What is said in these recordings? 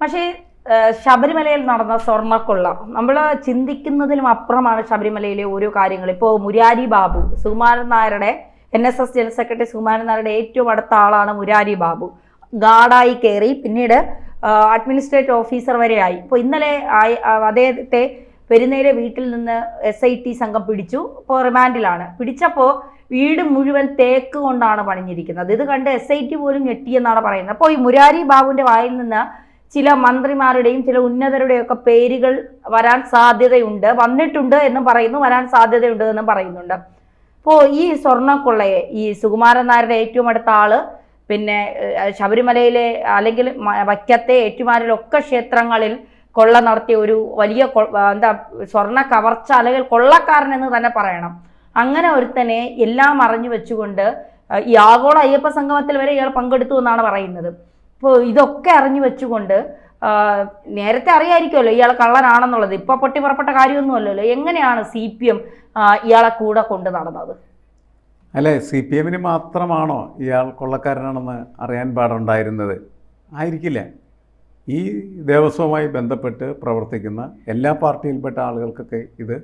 പക്ഷേ ശബരിമലയിൽ നടന്ന സ്വർണക്കൊള്ള. നമ്മൾ ചിന്തിക്കുന്നതിലും അപ്പുറമാണ് ശബരിമലയിലെ ഓരോ കാര്യങ്ങൾ. ഇപ്പോൾ മുരാരി ബാബു സുകുമാരൻ നായരുടെ N S S general secretary Sukumaran നായരുടെ ഏറ്റവും അടുത്ത ആളാണ് മുരാരി ബാബു. ഗാർഡായി കയറി പിന്നീട് അഡ്മിനിസ്ട്രേറ്റീവ് ഓഫീസർ വരെയായി ഇപ്പോൾ ഇന്നലെ അദ്ദേഹത്തെ പെരുന്നേരെ വീട്ടിൽ നിന്ന് എസ് ഐ ടി സംഘം പിടിച്ചു. ഇപ്പോൾ റിമാൻഡിലാണ്. പിടിച്ചപ്പോൾ വീട് മുഴുവൻ തേക്ക് കൊണ്ടാണ് പണിഞ്ഞിരിക്കുന്നത്. ഇത് കണ്ട് എസ് ഐ ടി പോലും ഞെട്ടിയെന്നാണ് പറയുന്നത്. അപ്പോൾ ഈ മുരാരി ബാബുവിന്റെ വായിൽ നിന്ന് ചില മന്ത്രിമാരുടെയും ചില ഉന്നതരുടെയും ഒക്കെ പേരുകൾ വരാൻ സാധ്യതയുണ്ട്. വന്നിട്ടുണ്ട് എന്നും പറയുന്നു വരാൻ സാധ്യതയുണ്ട് എന്നും പറയുന്നുണ്ട്. അപ്പോൾ ഈ സ്വർണക്കൊള്ളയെ ഈ സുകുമാരൻ നായരുടെ ഏറ്റവും അടുത്ത ആൾ പിന്നെ ശബരിമലയിലെ അല്ലെങ്കിൽ വൈക്കത്തെ ഏറ്റുമാരിലൊക്കെ ക്ഷേത്രങ്ങളിൽ കൊള്ള നടത്തിയ ഒരു വലിയ എന്താ സ്വർണ കവർച്ച അല്ലെങ്കിൽ കൊള്ളക്കാരൻ എന്ന് തന്നെ പറയണം. അങ്ങനെ ഒരുത്തനെ എല്ലാം അറിഞ്ഞു വെച്ചുകൊണ്ട് ഈ ആഗോള അയ്യപ്പ സംഗമത്തിൽ വരെ ഇയാൾ പങ്കെടുത്തു എന്നാണ് പറയുന്നത്. അപ്പോൾ ഇതൊക്കെ അറിഞ്ഞു വെച്ചുകൊണ്ട് നേരത്തെ അറിയായിരിക്കുമല്ലോ ഇയാൾ കള്ളനാണെന്നുള്ളത്. ഇപ്പൊ പൊട്ടി പുറപ്പെട്ട കാര്യമൊന്നുമല്ലല്ലോ. എങ്ങനെയാണ് സി പി എം ഇയാളെ കൂടെ കൊണ്ട് നടന്നത്? അല്ലേ സി പി എമ്മിന് മാത്രമാണോ ഇയാൾ കൊള്ളക്കാരനാണെന്ന് അറിയാൻ പാടുണ്ടായിരുന്നത്? ആയിരിക്കില്ല. ഈ ദേവസ്വവുമായി ബന്ധപ്പെട്ട് പ്രവർത്തിക്കുന്ന എല്ലാ പാർട്ടിയിൽപ്പെട്ട ആളുകൾക്കൊക്കെ ഇത്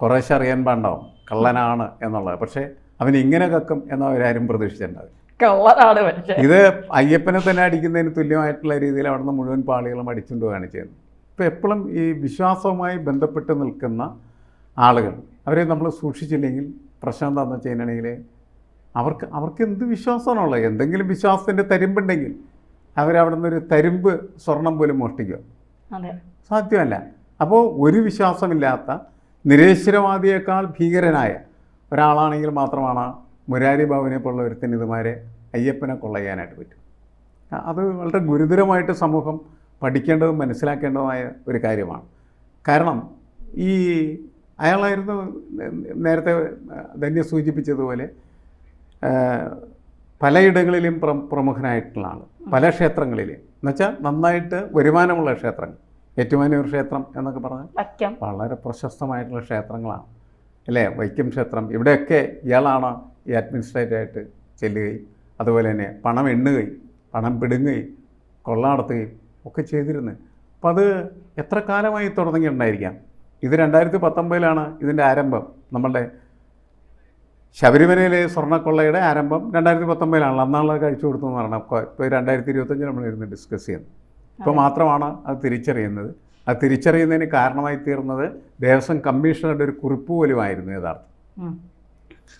കുറേശ്ശെ അറിയാൻ പാടുണ്ടാവും കള്ളനാണ് എന്നുള്ളത്. പക്ഷേ അവൻ ഇങ്ങനെ കക്കും എന്നവരാരും പ്രതീക്ഷിച്ചിട്ടുണ്ടാവില്ല. കള്ളനാണ് പക്ഷേ ഇത് അയ്യപ്പനെ തന്നെ അടിക്കുന്നതിന് തുല്യമായിട്ടുള്ള രീതിയിൽ അവിടുന്ന് മുഴുവൻ പാളികളും അടിച്ചുകൊണ്ട് പോവുകയാണ് ചെയ്യുന്നത്. ഇപ്പോൾ എപ്പോഴും ഈ വിശ്വാസവുമായി ബന്ധപ്പെട്ട് നിൽക്കുന്ന ആളുകൾ അവരെ നമ്മൾ സൂക്ഷിച്ചില്ലെങ്കിൽ പ്രശ്നം എന്താണെന്ന് വെച്ച് കഴിഞ്ഞാണെങ്കിൽ അവർക്ക് അവർക്ക് എന്ത് വിശ്വാസമാണുള്ളത്? എന്തെങ്കിലും വിശ്വാസത്തിന്റെ തരിമ്പുണ്ടെങ്കിൽ അവരവിടെ നിന്നൊരു തരിമ്പ് സ്വർണം പോലും മോഷ്ടിക്കുക. സാധ്യമല്ല. അപ്പോൾ ഒരു വിശ്വാസമില്ലാത്ത നിരേശ്വരവാദിയേക്കാൾ ഭീകരനായ ഒരാളാണെങ്കിൽ മാത്രമാണ് മുരാരി ബാബുവിനെ പോലുള്ള ഒരുത്തിന് ഇതുമാരെ അയ്യപ്പനെ കൊള്ളയ്യാനായിട്ട് പറ്റും. അത് വളരെ ഗുരുതരമായിട്ട് സമൂഹം പഠിക്കേണ്ടതും മനസ്സിലാക്കേണ്ടതുമായ ഒരു കാര്യമാണ്. കാരണം ഈ അയാളായിരുന്നു നേരത്തെ ധന്യ സൂചിപ്പിച്ചതുപോലെ പലയിടങ്ങളിലും പ്ര പ്രമുഖനായിട്ടുള്ള ആൾ പല ക്ഷേത്രങ്ങളിലും. എന്നുവെച്ചാൽ നന്നായിട്ട് വരുമാനമുള്ള ക്ഷേത്രങ്ങൾ. ഏറ്റുമാനൂർ ക്ഷേത്രം എന്നൊക്കെ പറഞ്ഞാൽ വളരെ പ്രശസ്തമായിട്ടുള്ള ക്ഷേത്രങ്ങളാണ്. അല്ലേ? വൈക്കം ക്ഷേത്രം. ഇവിടെയൊക്കെ ഇയാളാണ് ഈ അഡ്മിനിസ്ട്രേറ്ററായിട്ട് ചെല്ലുകയും അതുപോലെ തന്നെ പണം എണ്ണുകയും പണം പിടുങ്ങുകയും കൊള്ള നടത്തുകയും ഒക്കെ ചെയ്തിരുന്നു. അപ്പം അത് എത്ര കാലമായി തുടങ്ങിയിട്ടുണ്ടായിരിക്കാം ഇത് രണ്ടായിരത്തി പത്തൊമ്പതിലാണ് ഇതിന്റെ ആരംഭം. നമ്മളുടെ ശബരിമലയിലെ സ്വർണക്കൊള്ളയുടെ ആരംഭം രണ്ടായിരത്തി പത്തൊമ്പതിലാണല്ലോ അന്നാളത് കഴിച്ചു കൊടുത്തു എന്ന് പറഞ്ഞാൽ ഇപ്പോൾ രണ്ടായിരത്തി ഇരുപത്തഞ്ച് നമ്മളിരുന്ന് ഡിസ്കസ് ചെയ്യുന്നത് ഇപ്പോൾ മാത്രമാണ് അത് തിരിച്ചറിയുന്നത്. അത് തിരിച്ചറിയുന്നതിന് കാരണമായി തീർന്നത് ദേവസ്വം കമ്മീഷണറുടെ ഒരു കുറിപ്പ് പോലുമായിരുന്നു യഥാർത്ഥം.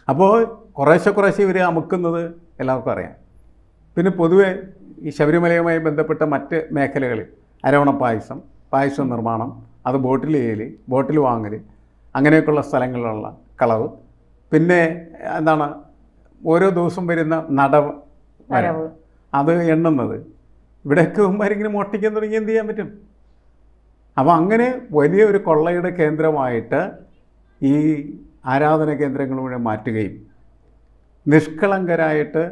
അപ്പോൾ കുറേശ്ശെ കുറേശ്ശെ ഇവർ അമുക്കുന്നത് എല്ലാവർക്കും അറിയാം. പിന്നെ പൊതുവേ ഈ ശബരിമലയുമായി ബന്ധപ്പെട്ട മറ്റ് മേഖലകളിൽ അരവണ പായസം പായസം നിർമ്മാണം അത് ബോട്ടിൽ ചെയ്യൽ ബോട്ടിൽ വാങ്ങൽ അങ്ങനെയൊക്കെയുള്ള സ്ഥലങ്ങളിലുള്ള കളവ്. പിന്നെ എന്താണ് ഓരോ ദിവസം വരുന്ന നടവ് വരവ് അത് എണ്ണുന്നത്. ഇവിടെയൊക്കെ ഉമ്മാരിങ്ങനെ മോഷ്ടിക്കാൻ തുടങ്ങി എന്ത് ചെയ്യാൻ പറ്റും? അപ്പോൾ അങ്ങനെ വലിയ ഒരു കൊള്ളയുടെ കേന്ദ്രമായിട്ട് ഈ ആരാധന കേന്ദ്രങ്ങളിലൂടെ മാറ്റുകയും നിഷ്കളങ്കരായിട്ട്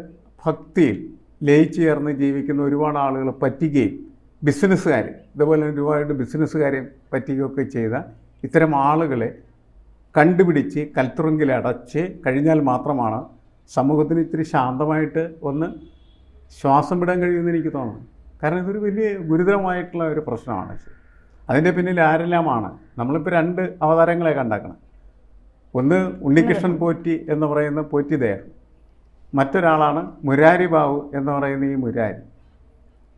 ഭക്തിയിൽ ലയിച്ചു ചേർന്ന് ജീവിക്കുന്ന ഒരുപാട് ആളുകൾ പറ്റിക്കുകയും ബിസിനസ്സുകാർ ഇതുപോലെ ഒരുപാട് ബിസിനസ്സുകാരെ പറ്റുകയൊക്കെ ചെയ്ത ഇത്തരം ആളുകളെ കണ്ടുപിടിച്ച് കൽത്തുറുങ്കിൽ അടച്ച് കഴിഞ്ഞാൽ മാത്രമാണ് സമൂഹത്തിന് ഇത്തിരി ശാന്തമായിട്ട് ഒന്ന് ശ്വാസം വിടാൻ കഴിയുമെന്ന് എനിക്ക് തോന്നുന്നു കാരണം ഇതൊരു വലിയ ഗുരുതരമായിട്ടുള്ള ഒരു പ്രശ്നമാണ്. അതിന്റെ പിന്നിൽ ആരെല്ലാമാണ്? നമ്മളിപ്പോൾ രണ്ട് അവതാരങ്ങളെ കണ്ടാക്കണം ഒന്ന് ഉണ്ണികൃഷ്ണൻ പോറ്റി എന്ന് പറയുന്ന പോറ്റി ദേഹം മറ്റൊരാളാണ് മുരാരി ബാബു എന്ന് പറയുന്ന ഈ മുരാരി.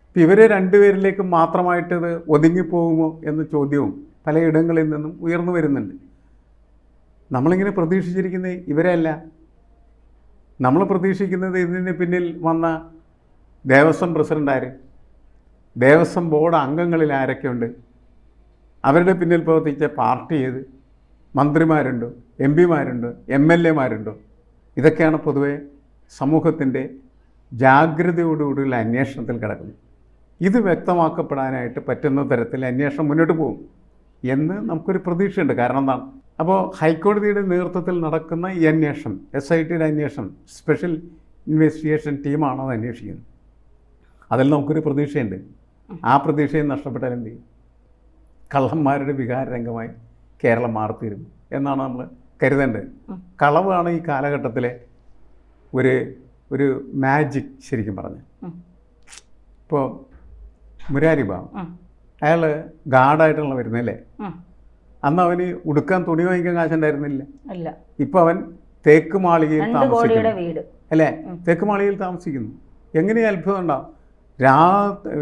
ഇപ്പം ഇവരെ രണ്ടുപേരിലേക്ക് മാത്രമായിട്ട് ഇത് ഒതുങ്ങിപ്പോകുമോ എന്ന ചോദ്യവും പലയിടങ്ങളിൽ നിന്നും ഉയർന്നു വരുന്നുണ്ട്. നമ്മളിങ്ങനെ പ്രതീക്ഷിച്ചിരിക്കുന്നത് ഇവരെയല്ല നമ്മൾ പ്രതീക്ഷിക്കുന്നത് ഇതിന് പിന്നിൽ വന്ന ദേവസ്വം പ്രസിഡന്റ് ആര്? ദേവസ്വം ബോർഡ് അംഗങ്ങളിൽ ആരൊക്കെയുണ്ട്? അവരുടെ പിന്നിൽ പ്രവർത്തിച്ച പാർട്ടി ഏത്? മന്ത്രിമാരുണ്ടോ എം പിമാരുണ്ട് എം എൽ എമാരുണ്ട് ഇതൊക്കെയാണ് പൊതുവെ സമൂഹത്തിന്റെ ജാഗ്രതയോടുകൂടിയുള്ള അന്വേഷണത്തിൽ കിടക്കുന്നത്. ഇത് വ്യക്തമാക്കപ്പെടാനായിട്ട് പറ്റുന്ന തരത്തിൽ അന്വേഷണം മുന്നോട്ട് പോകും എന്ന് നമുക്കൊരു പ്രതീക്ഷയുണ്ട്. കാരണം എന്താണ്? അപ്പോൾ ഹൈക്കോടതിയുടെ നേതൃത്വത്തിൽ നടക്കുന്ന ഈ അന്വേഷണം എസ് ഐ ടിയുടെ അന്വേഷണം സ്പെഷ്യൽ ഇൻവെസ്റ്റിഗേഷൻ ടീമാണ് അത് അന്വേഷിക്കുന്നത്? അതിൽ നമുക്കൊരു പ്രതീക്ഷയുണ്ട്. ആ പ്രതീക്ഷയും നഷ്ടപ്പെട്ടാൽ എന്ത് ചെയ്യും? കള്ളന്മാരുടെ വികാരരംഗമായി കേരളം മാറിത്തീരും എന്നാണ് നമ്മൾ കരുതേണ്ടത്. കളവാണ് ഈ കാലഘട്ടത്തിലെ ഒരു ഒരു മാജിക് ശരിക്കും പറഞ്ഞ്. ഇപ്പോൾ മുരാരി ബാബു അയാൾ അയാൾ ഗാർഡായിട്ടുള്ള വരുന്നല്ലേ? അന്ന് അവന് ഉടുക്കാൻ തുണി വാങ്ങിക്കാൻ കാശുണ്ടായിരുന്നില്ല. ഇപ്പൊ ഇപ്പം അവൻ തേക്ക് മാളികയിൽ താമസിക്കുന്നു. അല്ലേ. തേക്ക് മാളികയിൽ താമസിക്കുന്നു. എങ്ങനെ അത്ഭുതം ഉണ്ടാവും? രാ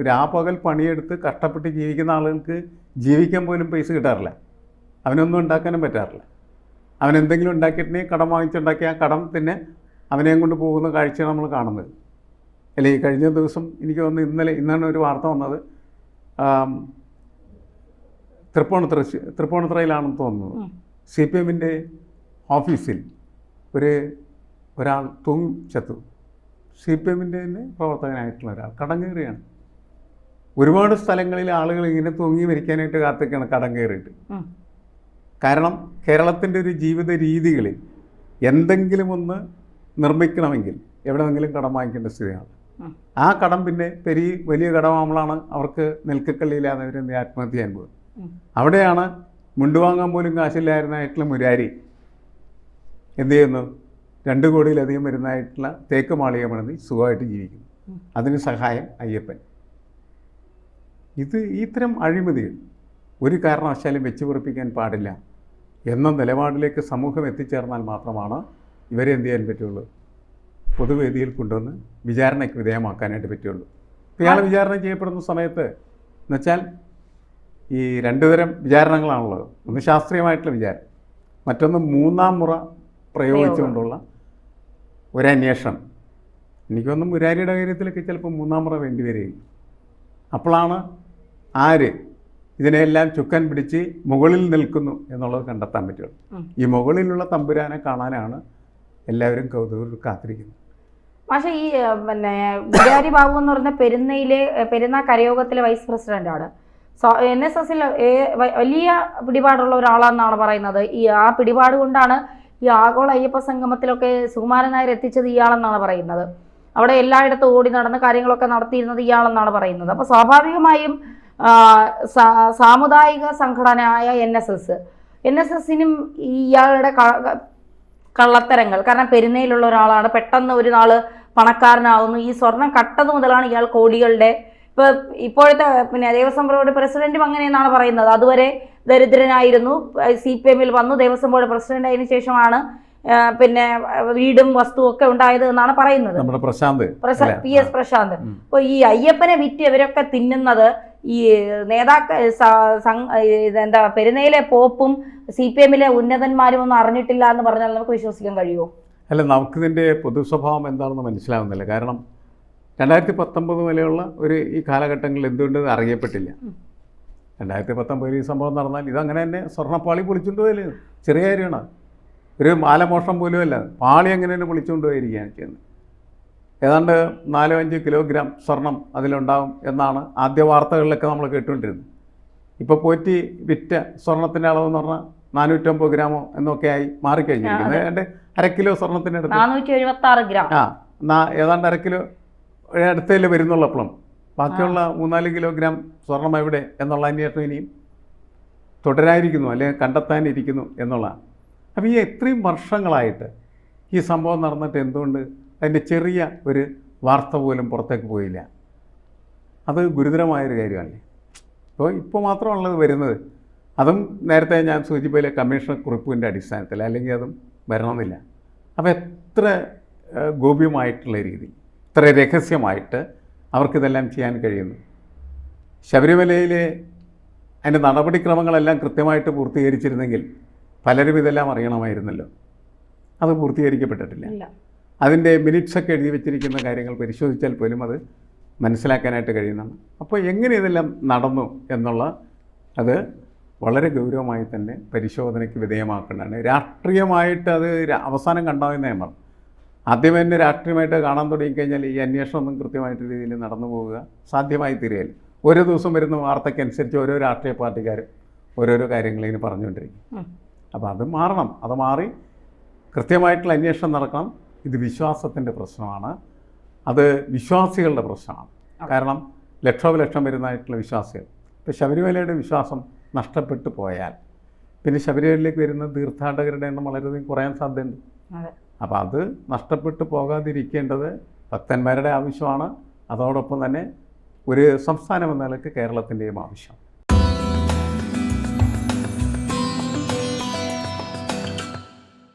രാപകൽ പണിയെടുത്ത് കഷ്ടപ്പെട്ട് ജീവിക്കുന്ന ആളുകൾക്ക് ജീവിക്കാൻ പോലും പൈസ കിട്ടാറില്ല. അവനൊന്നും ഉണ്ടാക്കാനും പറ്റാറില്ല. അവൻ എന്തെങ്കിലും ഉണ്ടാക്കിയിട്ടുണ്ടെങ്കിൽ കടം വാങ്ങിച്ചുണ്ടാക്കിയ ആ കടം പിന്നെ അവനെയും കൊണ്ട് പോകുന്ന കാഴ്ചയാണ് നമ്മൾ കാണുന്നത്. അല്ലേ ഈ കഴിഞ്ഞ ദിവസം എനിക്ക് തോന്നുന്നു ഇന്നലെ ഇന്നാണ് ഒരു വാർത്ത വന്നത്. തൃപ്പൂണിത്തുറ തൃപ്പൂണിത്തുറയിലാണെന്ന് തോന്നുന്നത് ഉം. സി പി എമ്മിന്റെ ഓഫീസിൽ ഒരു ഒരാൾ തൂങ്ങി ചത്തു. സി പി എമ്മിന്റെ തന്നെ പ്രവർത്തകനായിട്ടുള്ള ഒരാൾ കടം കയറിയാണ് ഒരുപാട് സ്ഥലങ്ങളിൽ ആളുകൾ ഇങ്ങനെ തൂങ്ങി മരിക്കാനായിട്ട് കാത്തിക്കാണ് കടം കയറിയിട്ട്. കാരണം കേരളത്തിന്റെ ഒരു ജീവിത രീതികളിൽ എന്തെങ്കിലും ഒന്ന് നിർമ്മിക്കണമെങ്കിൽ എവിടെയെങ്കിലും കടം വാങ്ങിക്കേണ്ട സ്ഥിതിയാണ്. ആ കടം പിന്നെ പെരി വലിയ കടമാകുമ്പോഴാണ് അവർക്ക് നെൽക്കക്കള്ളിയില്ലാതെ അവർ ആത്മഹത്യ ചെയ്യാൻ പോകുന്നത്. അവിടെയാണ് മുണ്ടുവാങ്ങാൻ പോലും കാശില്ലായിരുന്നായിട്ടുള്ള മുരാരി എന്ത് ചെയ്യുന്നു? രണ്ട് കോടിയിലധികം വരുന്നതായിട്ടുള്ള തേക്ക് മാളിക പണിത് സുഖമായിട്ട് ജീവിക്കുന്നു. അതിന് സഹായം അയ്യപ്പൻ. ഇത് ഇത്തരം അഴിമതികൾ ഒരു കാരണവശാലും വെച്ചുപുറപ്പിക്കാൻ പാടില്ല. എന്ന നിലപാടിലേക്ക് സമൂഹം എത്തിച്ചേർന്നാൽ മാത്രമാണ് ഇവരെ എന്ത് ചെയ്യാൻ പറ്റുള്ളൂ? പൊതുവേദിയിൽ കൊണ്ടുവന്ന് വിചാരണയ്ക്ക് വിധേയമാക്കാനായിട്ട് പറ്റുള്ളൂ. ഇയാൾ വിചാരണ ചെയ്യപ്പെടുന്ന സമയത്ത് എന്നുവെച്ചാൽ ഈ രണ്ടുതരം വിചാരണകളാണുള്ളത്. ഒന്ന് ശാസ്ത്രീയമായിട്ടുള്ള വിചാരം മറ്റൊന്ന് മൂന്നാം മുറ പ്രയോഗിച്ചുകൊണ്ടുള്ള ഒരന്വേഷണം. എനിക്കൊന്നും മുരാരിയുടെ കാര്യത്തിലൊക്കെ ചിലപ്പോൾ മൂന്നാം മുറ വേണ്ടി വരികയും അപ്പോഴാണ് ആര് ഇതിനെല്ലാം ചുക്കൻ പിടിച്ച് മുകളിൽ നിൽക്കുന്നു എന്നുള്ളത് കണ്ടെത്താൻ പറ്റുള്ളൂ. ഈ മുകളിലുള്ള തമ്പുരാനെ കാണാനാണ് എല്ലാവരും കൗതുകം കാത്തിരിക്കുന്നത്. പക്ഷേ ഈ പിന്നെ വികാരി ബാബു എന്ന് പറഞ്ഞ പെരുന്നയിലെ പെരുന്ന കരയോഗത്തിലെ വൈസ് പ്രസിഡന്റാണ് എൻ എസ് എസിൽ വലിയ പിടിപാടുള്ള ഒരാളാണെന്നാണ് പറയുന്നത്. ഈ ആ പിടിപാട് കൊണ്ടാണ് ഈ ആഗോള അയ്യപ്പ സംഗമത്തിലൊക്കെ സുകുമാരൻ നായർ എത്തിച്ചത് ഇയാളെന്നാണ് പറയുന്നത്. അവിടെ എല്ലായിടത്തും ഓടി നടന്ന് കാര്യങ്ങളൊക്കെ നടത്തിയിരുന്നത് ഇയാളെന്നാണ് പറയുന്നത്. അപ്പോൾ സ്വാഭാവികമായും സാമുദായിക സംഘടനയായ N S S N S എസിനും ഇയാളുടെ കള്ളത്തരങ്ങൾ കാരണം പെരുന്നയിലുള്ള ഒരാളാണ്. പെട്ടെന്ന് ഒരു നാൾ പണക്കാരനാവുന്നു. ഈ സ്വർണം കട്ടത് മുതലാണ് ഇയാൾ കോടികളുടെ. ഇപ്പൊ ഇപ്പോഴത്തെ പിന്നെ ദേവസ്വം ബോർഡ് പ്രസിഡന്റും അങ്ങനെയെന്നാണ് പറയുന്നത്. അതുവരെ ദരിദ്രനായിരുന്നു. സി പി എമ്മിൽ വന്നു. ദേവസ്വം ബോർഡ് പ്രസിഡന്റ് ആയതിനു ശേഷമാണ് പിന്നെ വീടും വസ്തുവും ഒക്കെ ഉണ്ടായത് എന്നാണ് പറയുന്നത്. നമ്മുടെ പ്രശാന്ത്? P S Prashant. അപ്പോൾ ഈ അയ്യപ്പനെ വിറ്റ് ഇവരൊക്കെ തിന്നുന്നത് ഈ നേതാക്ക എന്താ പെരുന്നയിലെ പോപ്പും സി പി എമ്മിലെ ഉന്നതന്മാരും ഒന്നും അറിഞ്ഞിട്ടില്ല എന്ന് പറഞ്ഞാൽ നമുക്ക് വിശ്വസിക്കാൻ കഴിയുമോ? അല്ല നമുക്കിതിന്റെ പൊതു സ്വഭാവം എന്താണെന്ന് മനസ്സിലാവുന്നില്ല. കാരണം രണ്ടായിരത്തി പത്തൊമ്പത് വരെയുള്ള ഒരു ഈ കാലഘട്ടങ്ങളിൽ എന്തുകൊണ്ട് അറിയപ്പെട്ടില്ല? രണ്ടായിരത്തി പത്തൊമ്പതിൽ ഈ സംഭവം നടന്നാൽ ഇതങ്ങനെ തന്നെ സ്വർണപ്പാളി പൊളിച്ചുകൊണ്ട് പോയില്ലേ? ചെറിയ കാര്യമാണ്. ഒരു മാലമോഷണം പോലും അല്ല പാളി അങ്ങനെ തന്നെ പൊളിച്ചുകൊണ്ട് പോയിരിക്കുകയാണ് ചെയ്യുന്നത്. ഏതാണ്ട് നാലോ അഞ്ച് കിലോഗ്രാം സ്വർണം അതിലുണ്ടാവും എന്നാണ് ആദ്യ വാർത്തകളിലൊക്കെ നമ്മൾ കേട്ടുകൊണ്ടിരുന്നത്. ഇപ്പോൾ പോറ്റി വിറ്റ സ്വർണത്തിന്റെ അളവെന്ന് പറഞ്ഞാൽ നാനൂറ്റമ്പത് ഗ്രാമോ എന്നൊക്കെ ആയി മാറിക്കഴിഞ്ഞിരിക്കുന്നത് ഏതാണ്ട് അര കിലോ സ്വർണത്തിന്റെ അടുത്ത്. നാനൂറ്റി എഴുപത്തി ആറ് ഗ്രാം. ആ ഏതാണ്ട് അര കിലോ അടുത്തല്ലേ വരുന്നുള്ളൂ അപ്പളം ബാക്കിയുള്ള മൂന്നാൽ കിലോഗ്രാം സ്വർണം എവിടെ എന്നുള്ള അന്വേഷണം ഇനിയും തുടരായിരിക്കുന്നു അല്ലെങ്കിൽ കണ്ടെത്താനിരിക്കുന്നു എന്നുള്ളതാണ്. അപ്പോൾ ഈ ഇത്രയും വർഷങ്ങളായിട്ട് ഈ സംഭവം നടന്നിട്ട് എന്തുകൊണ്ട് അതിന്റെ ചെറിയ ഒരു വാർത്ത പോലും പുറത്തേക്ക് പോയില്ല. അത് ഗുരുതരമായൊരു കാര്യമല്ലേ അപ്പോൾ ഇപ്പോൾ മാത്രമാണുള്ളത് വരുന്നത്. അതും നേരത്തെ ഞാൻ സൂചിപ്പിച്ച കമ്മീഷൻ കുറിപ്പിന്റെ അടിസ്ഥാനത്തിൽ അല്ലെങ്കിൽ അതും വരണമെന്നില്ല. അപ്പോൾ എത്ര ഗോപ്യമായിട്ടുള്ള രീതി ഇത്ര രഹസ്യമായിട്ട് അവർക്കിതെല്ലാം ചെയ്യാൻ കഴിയുന്നു? ശബരിമലയിലെ അതിന്റെ നടപടിക്രമങ്ങളെല്ലാം കൃത്യമായിട്ട് പൂർത്തീകരിച്ചിരുന്നെങ്കിൽ പലരും ഇതെല്ലാം അറിയണമായിരുന്നല്ലോ. അത് പൂർത്തീകരിക്കപ്പെട്ടിട്ടില്ല. അതിന്റെ മിനിറ്റ്സൊക്കെ എഴുതി വെച്ചിരിക്കുന്ന കാര്യങ്ങൾ പരിശോധിച്ചാൽ പോലും അത് മനസ്സിലാക്കാനായിട്ട് കഴിയുന്നതാണ്. അപ്പോൾ എങ്ങനെ ഇതെല്ലാം നടന്നു എന്നുള്ള അത് വളരെ ഗൗരവമായി തന്നെ പരിശോധനയ്ക്ക് വിധേയമാക്കേണ്ടതാണ്. രാഷ്ട്രീയമായിട്ട് അത് അവസാനം കണ്ടാവുന്ന നിയമം ആദ്യമേ ആദ്യം തന്നെ രാഷ്ട്രീയമായിട്ട് കാണാൻ തുടങ്ങിക്കഴിഞ്ഞാൽ ഈ അന്വേഷണമൊന്നും കൃത്യമായിട്ട് രീതിയിൽ നടന്നു പോവുക സാധ്യമായി തീരുകയില്ല. ഓരോ ദിവസം വരുന്ന വാർത്തയ്ക്കനുസരിച്ച് ഓരോ രാഷ്ട്രീയ പാർട്ടിക്കാരും ഓരോരോ കാര്യങ്ങളിങ്ങനെ പറഞ്ഞുകൊണ്ടിരിക്കും. അപ്പോൾ അത് മാറണം. അത് മാറി കൃത്യമായിട്ടുള്ള അന്വേഷണം നടക്കണം. ഇത് വിശ്വാസത്തിന്റെ പ്രശ്നമാണ്. അത് വിശ്വാസികളുടെ പ്രശ്നമാണ്. കാരണം ലക്ഷോപലക്ഷം വരുന്നതായിട്ടുള്ള വിശ്വാസികൾ. ഇപ്പോൾ ശബരിമലയുടെ വിശ്വാസം നഷ്ടപ്പെട്ടു പോയാൽ പിന്നെ ശബരിമലയിലേക്ക് വരുന്ന തീർത്ഥാടകരുടെ എണ്ണം വളരെയധികം കുറയാൻ സാധ്യതയുണ്ട്. അപ്പോൾ അത് നഷ്ടപ്പെട്ടു പോകാതിരിക്കേണ്ടത് ഭക്തന്മാരുടെ ആവശ്യമാണ്. അതോടൊപ്പം തന്നെ ഒരു സംസ്ഥാനം എന്ന നിലയ്ക്ക് കേരളത്തിന്റെയും ആവശ്യം